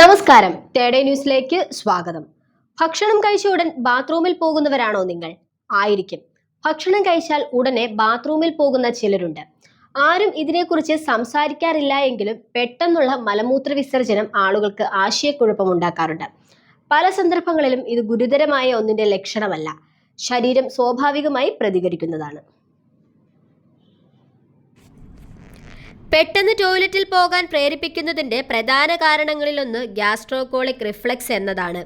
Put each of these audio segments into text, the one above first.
നമസ്കാരം. ടേഡേ ന്യൂസിലേക്ക് സ്വാഗതം. ഭക്ഷണം കഴിച്ച ഉടൻ ബാത്റൂമിൽ പോകുന്നവരാണോ നിങ്ങൾ? ആയിരിക്കും. ഭക്ഷണം കഴിച്ചാൽ ഉടനെ ബാത്റൂമിൽ പോകുന്ന ചിലരുണ്ട്. ആരും ഇതിനെക്കുറിച്ച് സംസാരിക്കാറില്ല എങ്കിലും പെട്ടെന്നുള്ള മലമൂത്ര വിസർജനം ആളുകൾക്ക് ആശയക്കുഴപ്പമുണ്ടാക്കാറുണ്ട് പല സന്ദർഭങ്ങളിലും ഇത് ഗുരുതരമായ ഒന്നിന്റെ ലക്ഷണമല്ല ശരീരം സ്വാഭാവികമായി പ്രതികരിക്കുന്നതാണ്. പെട്ടെന്ന് ടോയ്ലറ്റിൽ പോകാൻ പ്രേരിപ്പിക്കുന്നതിന്റെ പ്രധാന കാരണങ്ങളിലൊന്ന് ഗ്യാസ്ട്രോകോളിക് റിഫ്ലക്സ് എന്നതാണ്.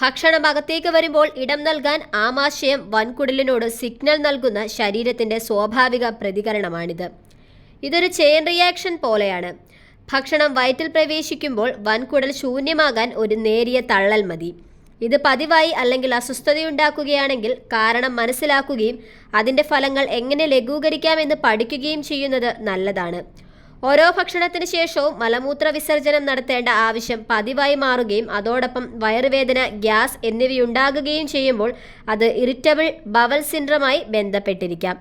ഭക്ഷണം അകത്തേക്ക് വരുമ്പോൾ ഇടം നൽകാൻ ആമാശയം വൻകുടലിനോട് സിഗ്നൽ നൽകുന്ന ശരീരത്തിന്റെ സ്വാഭാവിക പ്രതികരണമാണിത്. ഇതൊരു ചെയിൻ റിയാക്ഷൻ പോലെയാണ്. ഭക്ഷണം വയറ്റിൽ പ്രവേശിക്കുമ്പോൾ വൻകുടൽ ശൂന്യമാകാൻ ഒരു നേരിയ തള്ളൽ മതി. ഇത് പതിവായി അല്ലെങ്കിൽ അസ്വസ്ഥതയുണ്ടാക്കുകയാണെങ്കിൽ കാരണം മനസ്സിലാക്കുകയും അതിന്റെ ഫലങ്ങൾ എങ്ങനെ ലഘൂകരിക്കാമെന്ന് പഠിക്കുകയും ചെയ്യുന്നത് നല്ലതാണ്. ഓരോ ഭക്ഷണത്തിന് ശേഷവും മലമൂത്ര വിസർജനം നടത്തേണ്ട ആവശ്യം പതിവായി മാറുകയും അതോടൊപ്പം വയറുവേദന ഗ്യാസ് എന്നിവയുണ്ടാകുകയും ചെയ്യുമ്പോൾ അത് ഇറിറ്റബിൾ ബവൽ സിൻഡ്രമായി ബന്ധപ്പെട്ടിരിക്കാം.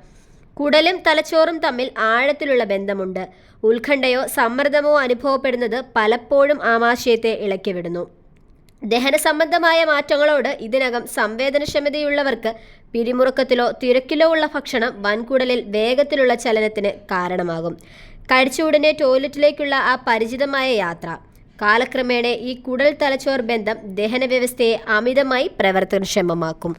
കുടലും തലച്ചോറും തമ്മിൽ ആഴത്തിലുള്ള ബന്ധമുണ്ട്. ഉത്കണ്ഠയോ സമ്മർദ്ദമോ അനുഭവപ്പെടുന്നത് പലപ്പോഴും ആമാശയത്തെ ഇളക്കിവിടുന്നു. ദഹന സംബന്ധമായ മാറ്റങ്ങളോട് ഇതിനകം സംവേദനക്ഷമതയുള്ളവർക്ക് പിരിമുറുക്കത്തിലോ തിരക്കിലോ ഉള്ള ഭക്ഷണം വൻകുടലിൽ വേഗത്തിലുള്ള ചലനത്തിന് കാരണമാകും. കഴിച്ച ഉടനെ ടോയ്ലറ്റിലേക്കുള്ള ആ പരിചിതമായ യാത്ര. കാലക്രമേണ ഈ കുടൽ തലച്ചോർ ബന്ധം ദഹന വ്യവസ്ഥയെ അമിതമായി പ്രവർത്തനക്ഷമമാക്കും.